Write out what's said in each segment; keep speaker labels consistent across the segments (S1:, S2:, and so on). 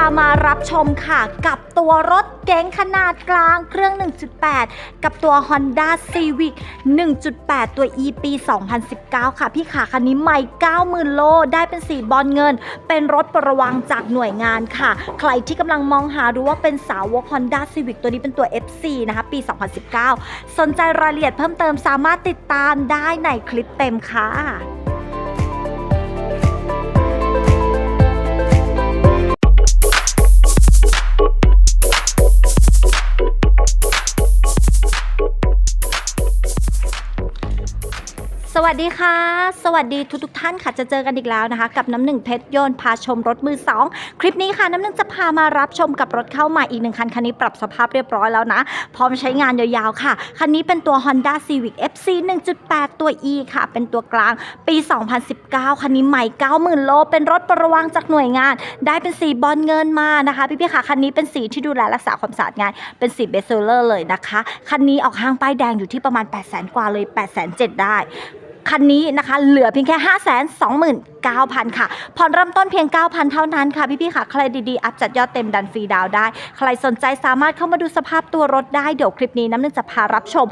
S1: ามารับชมค่ะ กับตัวรถเก๋งขนาดกลางเครื่อง 1.8 กับตัว Honda Civic 1.8 ตัว E ปี 2019 ค่ะ พี่ขาคันนี้ใหม่ 90,000 โล ได้เป็นสีบอลเงิน เป็นรถประวังจากหน่วยงานค่ะ ใครที่กำลังมองหาดูว่าเป็นสาวก Honda Civic ตัวนี้เป็นตัว FC นะคะ ปี 2019 สนใจรายละเอียดเพิ่มเติมสามารถติดตามได้ในคลิปเต็มค่ะ วัสดีค่ะ สวัสดีทุกทุกท่านค่ะจะเจอกันอีกแล้วนะคะ กับน้ำหนึ่งเพชรยนพาชมรถมือ 2 คลิปนี้ค่ะน้ำหนึ่งจะพามารับชมกับรถเข้าใหม่อีกหนึ่งคัน คันนี้ปรับสภาพเรียบร้อยแล้วนะ พร้อมใช้งานยาวๆค่ะ คันนี้เป็นตัว Honda Civic FC 1.8 ตัว E ค่ะ เป็นตัวกลางปี 2019 คันนี้ใหม่ 90,000 โล เป็นรถประวังจากหน่วยงาน ได้เป็นสีบอลเงินมานะคะพี่ๆค่ะคันนี้เป็นสีที่ดูแลรักษาความสะอาดง่ายเป็นสีเบสเซอร์เลยนะคะคันนี้ออกห้างป้ายแดงอยู่ที่ประมาณ 800,000กว่าเลย807,000ได้ คันนี้นะคะ เหลือเพียงแค่ 5 2 9 0 0 0 9,000 ค่ะ ผ่อนเริ่มต้นเพียง 9,000 เท่านั้นค่ะ พี่ๆ ค่ะ ใครดีๆ อัพจัดยอดเต็มดันฟรีดาวได้ ใครสนใจสามารถเข้ามาดูสภาพตัวรถได้ เดี๋ยวคลิปนี้น้ำหนึ่งจะพารับชม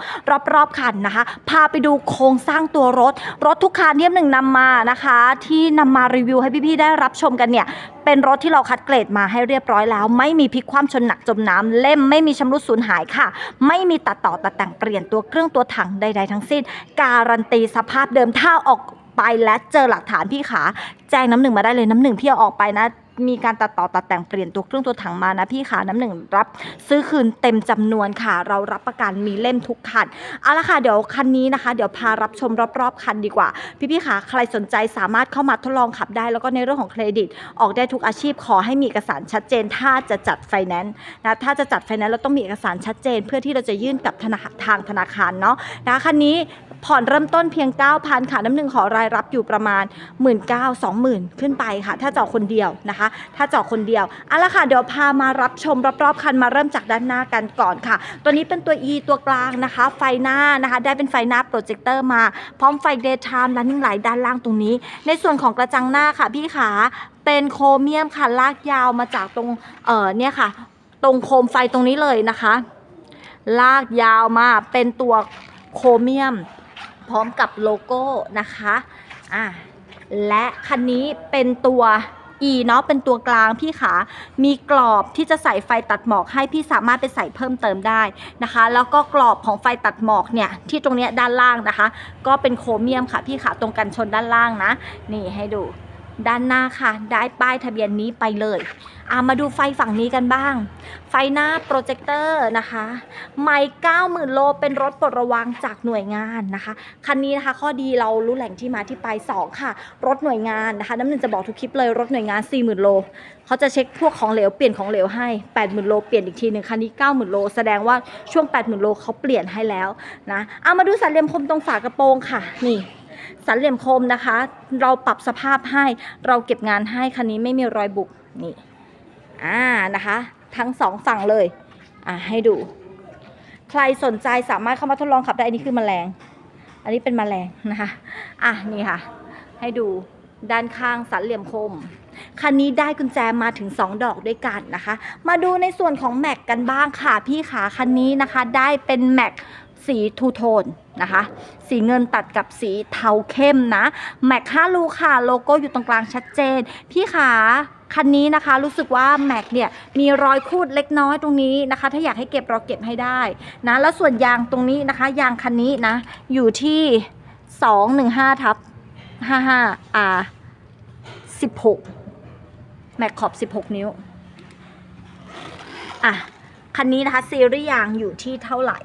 S1: รอบๆ คันนะคะ พาไปดูโครงสร้างตัวรถ รถทุกคันที่น้ำหนึ่งนำมานะคะ ที่นำมารีวิวให้พี่ๆ ได้รับชมกันเนี่ยเป็นรถที่เราคัดเกรดมาให้เรียบร้อยแล้ว ไม่มีพลิกคว่ำชนหนักจมน้ำเล่มไม่มีชำรุดสูญหายค่ะ ไม่มีตัดต่อตัดแต่งเปลี่ยนตัวเครื่องตัวถังใดๆทั้งสิ้น การันตีสภาพเดิมถ้าออกไปและเจอหลักฐานพี่ขาแจ้งน้ำหนึ่งมาได้เลยน้ำหนึ่งพี่เอาออกไปนะมีการตัดต่อตัดแต่งเปลี่ยนตัวเครื่องตัวถังมานะพี่ขาน้ำหนึ่งรับ ซื้อคืนเต็มจำนวนค่ะ เรารับประกันมีเล่มทุกคันเอาละค่ะเดี๋ยวคันนี้นะคะ เดี๋ยวพารับชมรอบๆ คันดีกว่า พี่ๆค่ะใครสนใจสามารถเข้ามาทดลองขับได้ แล้วก็ในเรื่องของเครดิต ออกได้ทุกอาชีพขอให้มีเอกสารชัดเจน ถ้าจะจัดไฟแนนซ์นะถ้าจะจัดไฟแนนซ์เราต้องมีเอกสารชัดเจน เพื่อที่เราจะยื่นกับธนาทางธนาคารเนาะนะคันนี้ ผ่อนเริ่มต้นเพียง 9,000 ค่ะ น้ำหนึ่งขอรายรับอยู่ประมาณ 1 9 0 0 0 2 0 0 0 ขึ้นไปค่ะ ถ้าเจาะคนเดียวนะคะ ถ้าเจาะคนเดียวเอาละค่ะ เดี๋ยวพามารับชมรอบๆคันมาเริ่มจากด้านหน้ากันก่อนค่ะ ตัวนี้เป็นตัว E ตัวกลางนะคะ ไฟหน้านะคะ ได้เป็นไฟหน้าโปรเจคเตอร์มา พร้อมไฟ daytime running light ด้านล่างตรงนี้ ในส่วนของกระจังหน้าค่ะพี่ขาเป็นโครเมียมค่ะ ลากยาวมาจากตรง เอ่อ เนี่ยค่ะ ตรงโคมไฟตรงนี้เลยนะคะ ลากยาวมาเป็นตัวโครเมียม พร้อมกับโลโก้นะคะอะและคันนี้เป็นตัว E เนาะเป็นตัวกลางพี่ขา มีกรอบที่จะใส่ไฟตัดหมอกให้พี่สามารถไปใส่เพิ่มเติมได้นะคะ แล้วก็กรอบของไฟตัดหมอกเนี่ยที่ตรงเนี้ยด้านล่างนะคะ ก็เป็นโครเมียมค่ะพี่ขาตรงกันชนด้านล่างนะ นี่ให้ดู ด้านหน้าค่ะ ได้ป้ายทะเบียนนี้ไปเลยอะมาดูไฟฝั่งนี้กันบ้าง ไฟหน้าโปรเจคเตอร์นะคะไม่90,000 โลเป็นรถปลดระวังจากหน่วยงานนะคะ คันนี้นะคะข้อดีเรารู้แหล่งที่มาที่ไป 2 ค่ะ รถหน่วยงานนะคะ น้ำหนึ่งจะบอกทุกคลิปเลยรถหน่วยงาน 40,000 โล เขาจะเช็คพวกของเหลวเปลี่ยนของเหลวให้ 80,000 โลเปลี่ยนอีกทีหนึ่งคันนี้ 90,000 โล แสดงว่าช่วง 80,000 โลเขาเปลี่ยนให้แล้วนะเอามาดูสันเหลี่ยมคมตรงฝากระโปรงค่ะ นี่ สันเหลี่ยมคมนะคะ เราปรับสภาพให้ เราเก็บงานให้คันนี้ไม่มีรอยบุบนี่อ่านะคะ ทั้งสองฝั่งเลยอ่าให้ดู ใครสนใจสามารถเข้ามาทดลองขับได้อันนี้คือแมลง อันนี้เป็นแมลงนะคะอะนี่ค่ะ ให้ดูด้านข้างสันเหลี่ยมคม คันนี้ได้กุญแจมาถึง 2 ดอกด้วยกันนะคะ มาดูในส่วนของแม็กกันบ้างค่ะ พี่ขาคันนี้นะคะ ได้เป็นแม็กสีทูโทน นะคะ สีเงินตัดกับสีเทาเข้มนะแม็ก5ลูกค่ะ โลโก้อยู่ตรงกลางชัดเจน พี่ขาคันนี้นะคะรู้สึกว่าแม็กเนี่ยมีรอยคูดเล็กน้อยตรงนี้นะคะ ถ้าอยากให้เก็บเราเก็บให้ได้นะแล้วส่วนยางตรงนี้นะคะ ยางคันนี้นะอยู่ที่ 215ทับ55 R 16แม็กขอบ 16 นิ้วอะคันนี้นะคะซีรีส์ยางอยู่ที่เท่าไหร่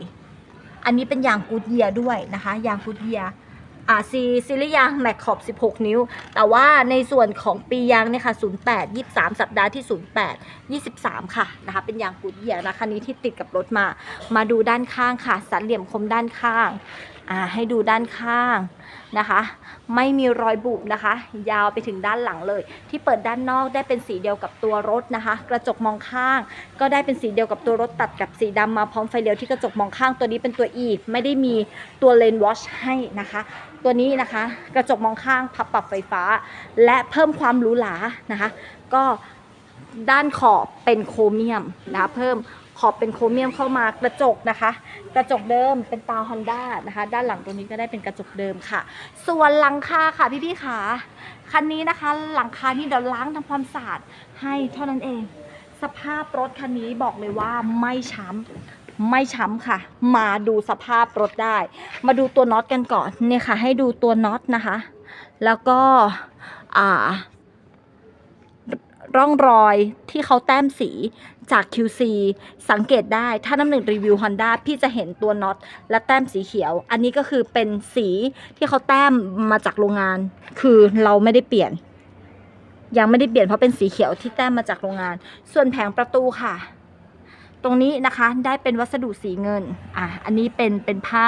S1: อันนี้เป็นยางกูดเยียด้วยนะคะ ยางกูดเยียอ่าซีซีรียางแม็กขอบ 16 นิ้ว แต่ว่าในส่วนของปียางเนี่ยค่ะ 08 23 สัปดาห์ที่ 08 23 ค่ะนะคะ เป็นยางกูดเยียนะคันนี้ที่ติดกับรถมา มาดูด้านข้างค่ะ สันเหลี่ยมคมด้านข้าง อ่าให้ดูด้านข้างนะคะ ไม่มีรอยบุบนะคะ ยาวไปถึงด้านหลังเลย ที่เปิดด้านนอกได้เป็นสีเดียวกับตัวรถนะคะ กระจกมองข้าง ก็ได้เป็นสีเดียวกับตัวรถตัดกับสีดำมาพร้อมไฟเลี้ยวที่กระจกมองข้างตัวนี้เป็นตัว E ไม่ได้มีตัวเลนวอชให้นะคะ ตัวนี้นะคะ กระจกมองข้างพับปรับไฟฟ้า และเพิ่มความหรูหรานะคะ ก็ด้านขอบเป็นโครเมียมนะเพิ่ม ขอบเป็นโครเมียมเข้ามากระจกนะคะ กระจกเดิมเป็นตา Honda นะคะ ด้านหลังตรงนี้ก็ได้เป็นกระจกเดิมค่ะ ส่วนหลังคาค่ะพี่พี่ขาคันนี้นะคะ หลังคานี่เดี๋ยวล้างทำความสะอาดให้เท่านั้นเอง สภาพรถคันนี้บอกเลยว่าไม่ช้ำไม่ช้ำค่ะ มาดูสภาพรถได้ มาดูตัวน็อตกันก่อนเนี่ยค่ะ ให้ดูตัวน็อตนะคะ แล้วก็อ่า ร่องรอยที่เขาแต้มสีจาก QC สังเกตได้ถ้าน้ำหนึ่งรีวิว Honda พี่จะเห็นตัวน็อตและแต้มสีเขียว อันนี้ก็คือเป็นสีที่เขาแต้มมาจากโรงงาน คือเราไม่ได้เปลี่ยน ยังไม่ได้เปลี่ยนเพราะเป็นสีเขียวที่แต้มมาจากโรงงาน ส่วนแผงประตูค่ะ ตรงนี้นะคะได้เป็นวัสดุสีเงินอะอันนี้เป็นเป็นผ้า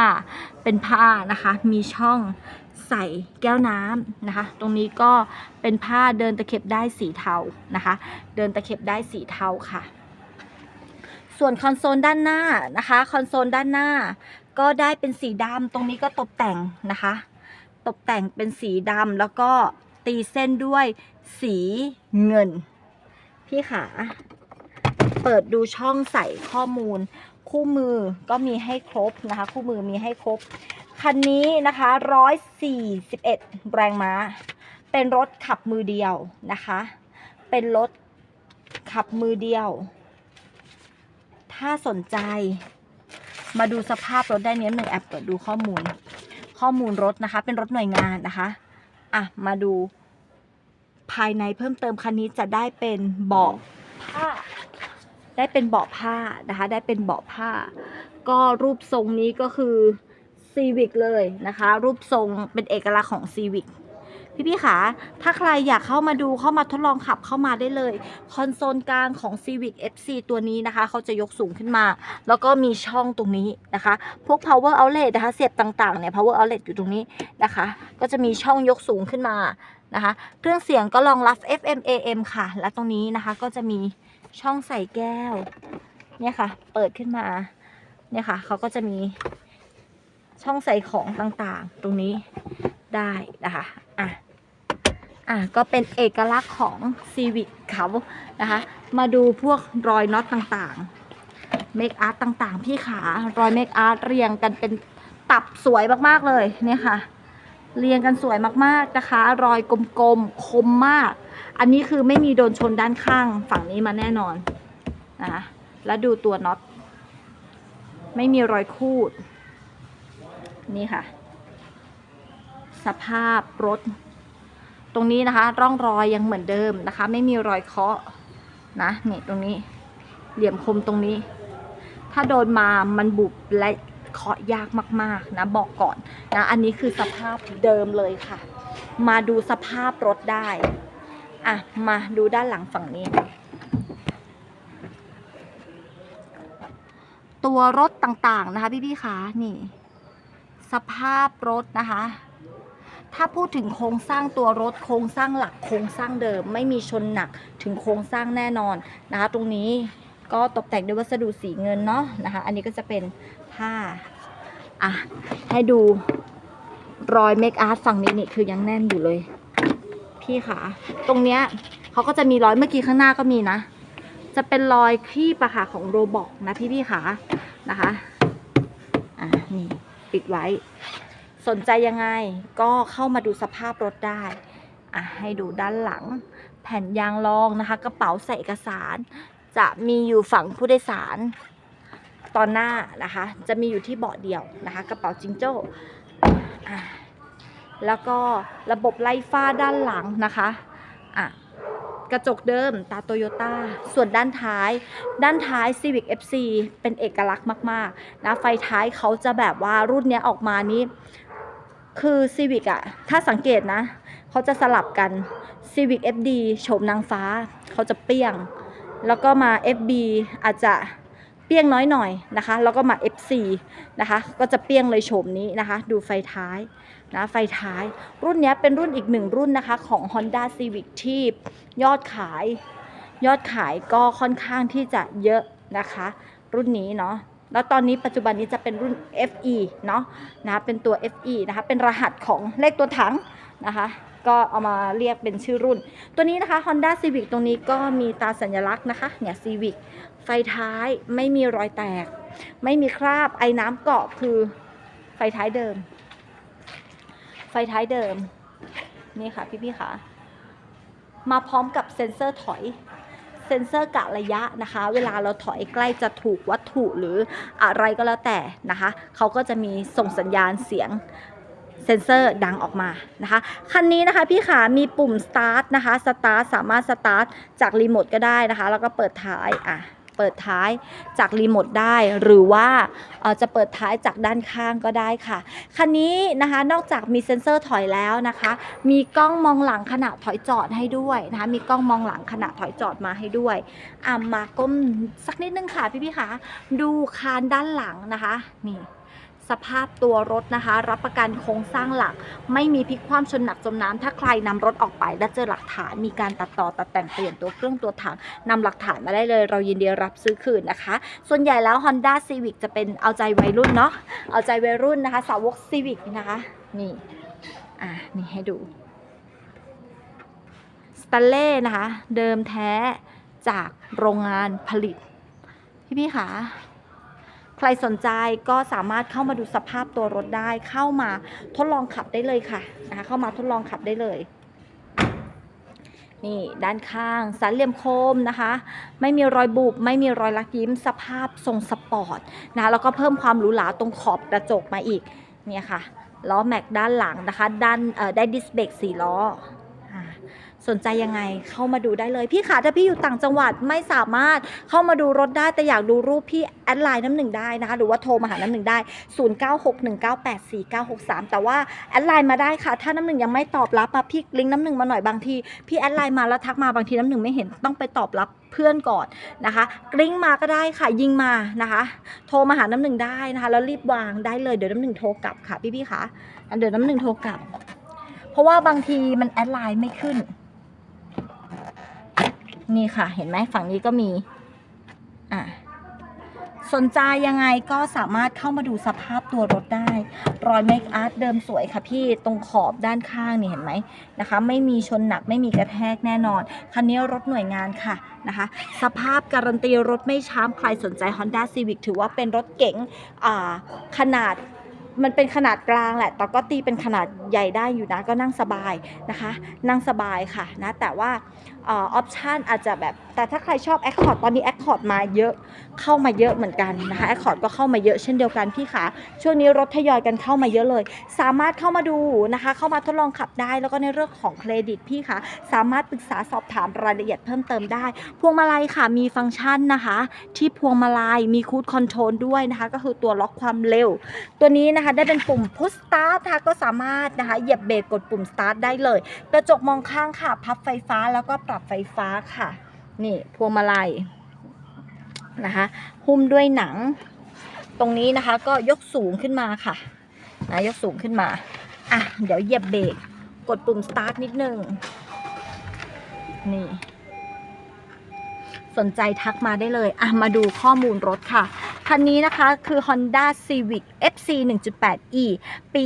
S1: เป็นผ้านะคะ มีช่อง ใส่แก้วน้ำนะคะ ตรงนี้ก็เป็นผ้าเดินตะเข็บได้สีเทานะคะ เดินตะเข็บได้สีเทาค่ะ ส่วนคอนโซลด้านหน้านะคะ คอนโซลด้านหน้า ก็ได้เป็นสีดำตรงนี้ก็ตกแต่งนะคะ ตกแต่งเป็นสีดำแล้วก็ตีเส้นด้วยสีเงิน พี่ขาเปิดดูช่องใส่ข้อมูล คู่มือก็มีให้ครบนะคะ คู่มือมีให้ครบ คันนี้นะคะ141 แรงม้า เป็นรถขับมือเดียวนะคะ เป็นรถขับมือเดียว ถ้าสนใจมาดูสภาพรถได้เนี้ยหนึ่งแอปเปิดดูข้อมูล ข้อมูลรถนะคะ เป็นรถหน่วยงานนะคะ อะ มาดูภายในเพิ่มเติมคันนี้จะได้เป็นเบาะผ้า ได้เป็นเบาะผ้านะคะ ได้เป็นเบาะผ้า ก็รูปทรงนี้ก็คือ ซีวิกเลยนะคะ รูปทรงเป็นเอกลักษณ์ของซีวิกพี่ๆคะถ้าใครอยากเข้ามาดูเข้ามาทดลองขับเข้ามาได้เลย คอนโซลกลางของ Civic FC ตัวนี้นะคะ เขาจะยกสูงขึ้นมา แล้วก็มีช่องตรงนี้นะคะ พวก power outlet นะคะ เสียบต่างๆเนี่ย power outlet อยู่ตรงนี้นะคะ ก็จะมีช่องยกสูงขึ้นมานะคะ เครื่องเสียงก็รองรับ FM AM ค่ะ และตรงนี้นะคะก็จะมีช่องใส่แก้ว เนี่ยค่ะ เปิดขึ้นมา เนี่ยค่ะ เขาก็จะมี ช่องใส่ของต่างๆ ตรงนี้ได้นะคะ อะ อะ ก็เป็นเอกลักษณ์ของ Civic เขานะคะ มาดูพวกรอยน็อตต่างๆ เมคอาร์ตต่างๆ พี่ขารอยเมคอาร์ตเรียงกันเป็นตับสวยมากๆเลยเนี่ยค่ะ เรียงกันสวยมากๆนะคะ รอยกลมๆ คมมาก อันนี้คือไม่มีโดนชนด้านข้างฝั่งนี้มาแน่นอนนะคะ แล้วดูตัวน็อต ไม่มีรอยคูด นี่ค่ะ สภาพรถ ตรงนี้นะคะ ร่องรอยยังเหมือนเดิมนะคะ ไม่มีรอยเคาะนะนี่ตรงนี้ เหลี่ยมคมตรงนี้ ถ้าโดนมามันบุบและเคาะยากมากๆนะบอกก่อนนะอันนี้คือสภาพเดิมเลยค่ะ มาดูสภาพรถได้อะมาดูด้านหลังฝั่งนี้ ตัวรถต่างๆนะคะพี่ๆคะนี่ สภาพรถนะคะ ถ้าพูดถึงโครงสร้างตัวรถโครงสร้างหลักโครงสร้างเดิม ไม่มีชนหนักถึงโครงสร้างแน่นอนนะคะ ตรงนี้ก็ตกแต่งด้วยวัสดุสีเงินเนาะนะคะ อันนี้ก็จะเป็นผ้าอะให้ดูรอยเมคอาร์ตฝั่งนี้นี่คือยังแน่นอยู่เลย พี่ค่ะ ตรงเนี้ยเขาก็จะมีรอยเมื่อกี้ข้างหน้าก็มีนะ จะเป็นรอยคีบอะค่ะของโรบอกนะพี่พี่ๆค่ะนะคะ อะนี่ ปิดไว้ สนใจยังไงก็เข้ามาดูสภาพรถได้อะให้ดูด้านหลัง แผ่นยางรองนะคะ กระเป๋าใส่เอกสาร จะมีอยู่ฝั่งผู้โดยสารตอนหน้านะคะ จะมีอยู่ที่เบาะเดียวนะคะ กระเป๋าจิงโจ้แล้วก็ระบบไล่ฟ้าด้านหลังนะคะ กระจกเดิมตาโตโยต้าส่วนด้านท้าย ด้านท้าย Civic FC เป็นเอกลักษณ์มากๆนะไฟท้ายเขาจะแบบว่ารุ่นนี้ออกมานี้ คือ Civic อะถ้าสังเกตนะ เขาจะสลับกัน Civic FD โฉมนางฟ้า เขาจะเปี้ยง แล้วก็มา FB อาจจะ เปี้ยงน้อยหน่อยนะคะ แล้วก็มา FC นะคะ ก็จะเปี้ยงเลยโฉมนี้นะคะ ดูไฟท้ายนะไฟท้าย รุ่นนี้เป็นรุ่นอีกหนึ่งรุ่นนะคะของ Honda Civic ที่ยอดขาย ยอดขายก็ค่อนข้างที่จะเยอะนะคะ รุ่นนี้เนาะแล้วตอนนี้ปัจจุบันนี้จะเป็นรุ่น FE เนาะนะเป็นตัว FE นะคะ เป็นรหัสของเลขตัวถังนะคะ ก็เอามาเรียกเป็นชื่อรุ่น ตัวนี้นะคะ Honda Civic ตรงนี้ก็มีตาสัญลักษณ์นะคะ เนี่ย Civic ไฟท้ายไม่มีรอยแตก ไม่มีคราบไอ้น้ำเกาะคือไฟท้ายเดิม ไฟท้ายเดิม นี่ค่ะพี่ๆค่ะ มาพร้อมกับเซ็นเซอร์ถอย เซ็นเซอร์กะระยะนะคะ เวลาเราถอยใกล้จะถูกวัตถุหรืออะไรก็แล้วแต่นะคะ เขาก็จะมีส่งสัญญาณเสียงเซ็นเซอร์ดังออกมานะคะ คันนี้นะคะพี่ขามีปุ่ม start นะคะ start สามารถ start จากรีโมทก็ได้นะคะ แล้วก็เปิดท้ายอะ เปิดท้ายจากรีโมทได้ หรือว่าจะเปิดท้ายจากด้านข้างก็ได้ค่ะคันนี้นะคะนอกจากมีเซ็นเซอร์ถอยแล้วนะคะ มีกล้องมองหลังขณะถอยจอดให้ด้วยนะคะมีกล้องมองหลังขณะถอยจอดมาให้ด้วยอ่ามาก้มสักนิดนึงค่ะพี่ๆค่ะดูคานด้านหลังนะคะนี่ สภาพตัวรถนะคะ รับประกันโครงสร้างหลัก ไม่มีพลิกคว่ำชนหนักจมน้ำถ้าใครนำรถออกไปและเจอหลักฐานมีการตัดต่อตัดแต่งเปลี่ยนตัวเครื่องตัวถังนำหลักฐานมาได้เลย เรายินดีรับซื้อคืนนะคะ ส่วนใหญ่แล้ว Honda Civic จะเป็นเอาใจวัยรุ่นเนาะเอาใจวัยรุ่นนะคะ สาวก Civic นะคะนี่อะนี่ให้ดูสแตนเล่นะคะ เดิมแท้จากโรงงานผลิต พี่พี่คะ ใครสนใจก็สามารถเข้ามาดูสภาพตัวรถได้ เข้ามาทดลองขับได้เลยค่ะนะคะเข้ามาทดลองขับได้เลย นี่ด้านข้างสันเหลี่ยมโคมนะคะ ไม่มีรอยบุบไม่มีรอยลักยิ้ม สภาพทรงสปอร์ตนะแล้วก็เพิ่มความหรูหราตรงขอบกระจกมาอีกเนี่ยค่ะล้อแม็กด้านหลังนะคะ ด้านได้ดิสเบรกสี่ล้อ สนใจยังไงเข้ามาดูได้เลย พี่ขาถ้าพี่อยู่ต่างจังหวัดไม่สามารถเข้ามาดูรถได้แต่อยากดูรูปพี่แอดไลน์น้ำหนึ่งได้นะคะหรือว่าโทรมาหาน้ำหนึ่งได้ 0961984963 แต่ว่าแอดไลน์มาได้ค่ะ ถ้าน้ำหนึ่งยังไม่ตอบรับมาพี่ลิงก์น้ำหนึ่งมาหน่อยบางทีพี่แอดไลน์มาแล้วทักมาบางทีน้ำหนึ่งไม่เห็นต้องไปตอบรับเพื่อนก่อนนะคะกริ้งมาก็ได้ค่ะยิงมานะคะ โทรมาหาน้ำหนึ่งได้นะคะ แล้วรีบวางได้เลยเดี๋ยวน้ำหนึ่งโทรกลับค่ะพี่ๆคะเดี๋ยวน้ำหนึ่งโทรกลับ เพราะว่าบางทีมันแอดไลน์ไม่ขึ้น นี่ค่ะเห็นไหมฝั่งนี้ก็มีอะสนใจยังไงก็สามารถเข้ามาดูสภาพตัวรถได้ รอยเมคอาร์ตเดิมสวยค่ะพี่ตรงขอบด้านข้างนี่เห็นไหมนะคะ ไม่มีชนหนักไม่มีกระแทกแน่นอน คันนี้รถหน่วยงานค่ะนะคะ สภาพการันตีรถไม่ช้ำใครสนใจ Honda Civic ถือว่าเป็นรถเก๋งขนาดมันเป็นขนาดกลางแหละ แต่ก็ตีเป็นขนาดใหญ่ได้อยู่นะ ก็นั่งสบายนะคะ นั่งสบายค่ะนะ แต่ว่า ออปชันอาจจะแบบ แต่ถ้าใครชอบ Accord ตอนนี้ Accord มาเยอะเข้ามาเยอะเหมือนกันนะคะ Accord ก็เข้ามาเยอะเช่นเดียวกันพี่ขาช่วงนี้รถทยอยกันเข้ามาเยอะเลย สามารถเข้ามาดูนะคะ เข้ามาทดลองขับได้แล้วก็ในเรื่องของเครดิตพี่คะสามารถปรึกษาสอบถามรายละเอียดเพิ่มเติมได้ พวงมาลัยค่ะมีฟังก์ชันนะคะ ที่พวงมาลัยมีคูดคอนโทรลด้วยนะคะ ก็คือตัวล็อกความเร็ว ตัวนี้นะคะได้เป็นปุ่ม push start นะคะก็สามารถนะคะเหยียบเบรกกดปุ่ม start ได้เลยกระจกมองข้างค่ะพับไฟฟ้าแล้วก็ปรับไฟฟ้าค่ะ นี่พวงมาลัยนะคะ หุ้มด้วยหนัง ตรงนี้นะคะก็ยกสูงขึ้นมาค่ะ นะยกสูงขึ้นมา อะ เดี๋ยวเหยียบเบรกกดปุ่ม start นิดนึง นี่ สนใจทักมาได้เลย อะ มาดูข้อมูลรถค่ะ คันนี้นะคะคือ Honda Civic FC 1.8e ปี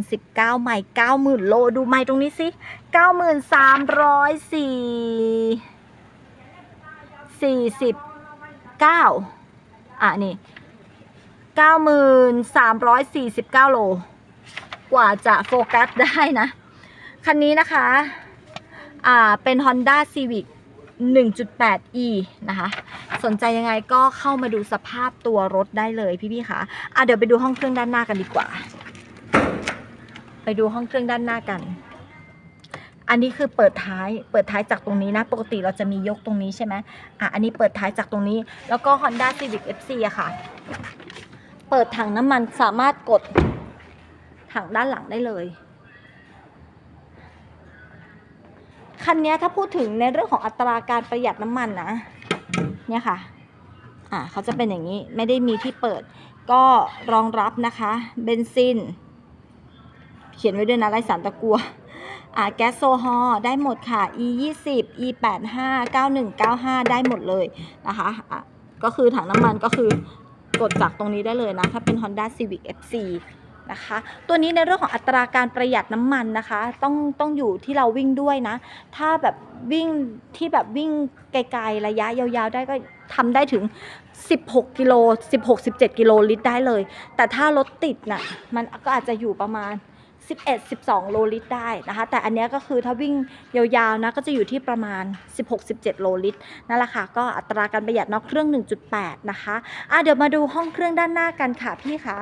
S1: 2019ใหม่90,000 โล ดูไมค์ตรงนี้สิ 9304 49 อะ นี่ 9349 โล กว่าจะโฟกัสได้นะ คันนี้นะคะ อ่า เป็น Honda Civic 1.8e นะคะ สนใจยังไงก็เข้ามาดูสภาพตัวรถได้เลยพี่ๆคะอะเดี๋ยวไปดูห้องเครื่องด้านหน้ากันดีกว่า ไปดูห้องเครื่องด้านหน้ากัน อันนี้คือเปิดท้าย เปิดท้ายจากตรงนี้นะ ปกติเราจะมียกตรงนี้ใช่ไหมอะ อันนี้เปิดท้ายจากตรงนี้ แล้วก็ Honda Civic FC อะค่ะ เปิดถังน้ำมันสามารถกดถังด้านหลังได้เลย คันนี้ถ้าพูดถึงในเรื่องของอัตราการประหยัดน้ำมันนะ เนี่ยค่ะ อ่าเขาจะเป็นอย่างนี้ไม่ได้มีที่เปิด ก็รองรับนะคะ เบนซิน เขียนไว้ด้วยนะไรสารตะกัวอ่าแก๊สโซฮอล์ได้หมดค่ะ e 2 0 e 8 5 9 1 9 5ได้หมดเลยนะคะอะก็คือถังน้ำมันก็คือกดจากตรงนี้ได้เลยนะ ถ้าเป็น Honda Civic FC นะคะ ตัวนี้ในเรื่องของอัตราการประหยัดน้ำมันนะคะ ต้องต้องอยู่ที่เราวิ่งด้วยนะ ถ้าแบบวิ่งที่แบบวิ่งไกลๆระยะยาวๆ ได้ก็ทำได้ถึง 16 กิโล 16-17 กิโลลิตรได้เลย แต่ถ้ารถติดน่ะมันก็อาจจะอยู่ประมาณ11-12 โลลิตรได้นะคะ แต่อันนี้ก็คือถ้าวิ่งยาวๆนะก็จะอยู่ที่ประมาณ 16-17 โลลิตรนั่นแหละค่ะก็อัตราการประหยัดนอกเครื่อง 1.8 นะคะอะเดี๋ยวมาดูห้องเครื่องด้านหน้ากันค่ะพี่คะ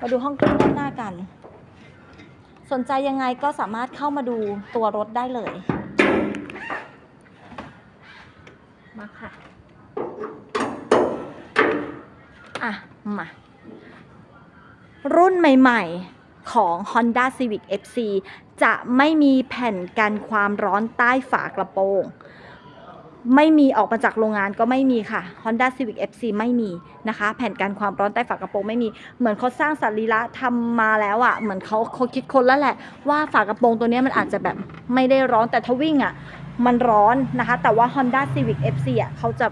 S1: มาดูห้องเครื่องด้านหน้ากัน สนใจยังไงก็สามารถเข้ามาดูตัวรถได้เลย มาค่ะ อะ มา รุ่นใหม่ๆของ Honda Civic FC จะไม่มีแผ่นกันความร้อนใต้ฝากระโปรง ไม่มีออกมาจากโรงงานก็ไม่มีค่ะ Honda Civic FC ไม่มีนะคะ แผ่นกันความร้อนใต้ฝากระโปรงไม่มี เหมือนเขาสร้างสรีระทำมาแล้วอะ่ะ เหมือนเขาเขาคิดคนแล้วแหละ ว่าฝากระโปรงตัวนี้มันอาจจะแบบไม่ได้ร้อนแต่ถ้าวิ่งอะ่ะ มันร้อนนะคะ แต่ว่า Honda Civic FC อะเขาจะ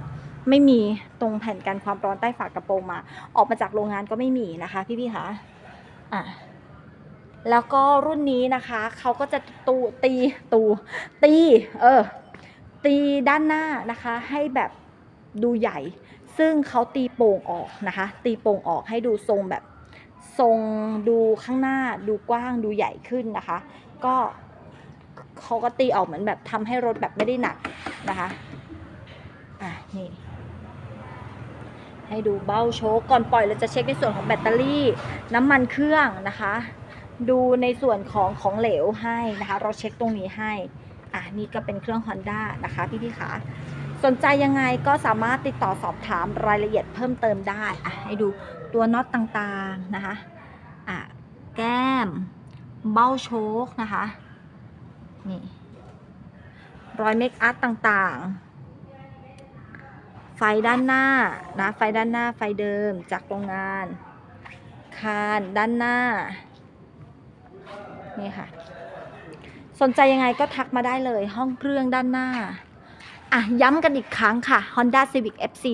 S1: ไม่มีตรงแผ่นกันความร้อนใต้ฝากระโปรงมา ออกมาจากโรงงานก็ไม่มีนะคะ พี่ๆคะอะแล้วก็รุ่นนี้นะคะเขาก็จะตูตีตูตี เออ ตีด้านหน้านะคะให้แบบดูใหญ่ ซึ่งเขาตีโป่งออกนะคะ ตีโป่งออกให้ดูทรงแบบทรงดูข้างหน้าดูกว้างดูใหญ่ขึ้นนะคะ ก็เขาก็ตีออกเหมือนแบบทำให้รถแบบไม่ได้หนักนะคะอะนี่ให้ดูเบ้าโชคก่อนปล่อยเราจะเช็คในส่วนของแบตเตอรี่ น้ำมันเครื่องนะคะ ดูในส่วนของของเหลวให้นะคะ เราเช็คตรงนี้ให้ อะนี่ก็เป็นเครื่อง Honda นะคะพี่พี่ๆคะสนใจยังไงก็สามารถติดต่อสอบถามรายละเอียดเพิ่มเติมได้อะให้ดูตัวน็อตต่างๆนะคะอะแก้ม เบ้าโชคนะคะนี่รอยเมคอัพต่างๆ ไฟด้านหน้านะไฟด้านหน้าไฟเดิมจากโรงงาน คานด้านหน้า นี่ค่ะ สนใจยังไงก็ทักมาได้เลยห้องเครื่องด้านหน้า อะย้ำกันอีกครั้งค่ะ Honda Civic FC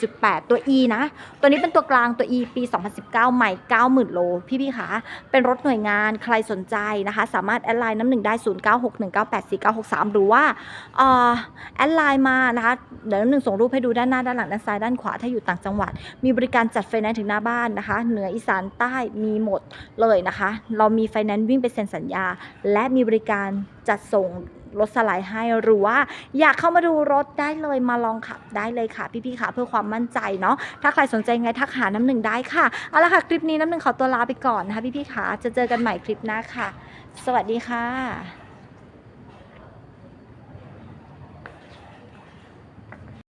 S1: 1.8 ตัว E นะ ตัวนี้เป็นตัวกลางตัว E ปี 2019 ใหม่ 90,000 โล พี่ๆคะเป็นรถหน่วยงานใครสนใจนะคะ สามารถแอดไลน์น้ำหนึ่งได้ 0961984963 หรือว่าแอดไลน์มานะคะ เดี๋ยวน้ำหนึ่งส่งรูปให้ดูด้านหน้า ด้านหลัง ด้านซ้าย ด้านขวา ถ้าอยู่ต่างจังหวัด มีบริการจัดไฟแนนซ์ถึงหน้าบ้านนะคะ เหนืออีสานใต้มีหมดเลยนะคะ เรามีไฟแนนซ์วิ่งไปเซ็นสัญญา และมีบริการจัดส่งรถสไลด์ให้หรือว่าอยากเข้ามาดูรถได้เลยมาลองขับได้เลยค่ะ พี่ๆค่ะเพื่อความมั่นใจเนาะถ้าใครสนใจไงทักหาน้ำหนึ่งได้ค่ะเอาละค่ะคลิปนี้น้ำหนึ่งขอตัวลาไปก่อนนะคะพี่ๆค่ะจะเจอกันใหม่คลิปหน้าค่ะ สวัสดีค่ะ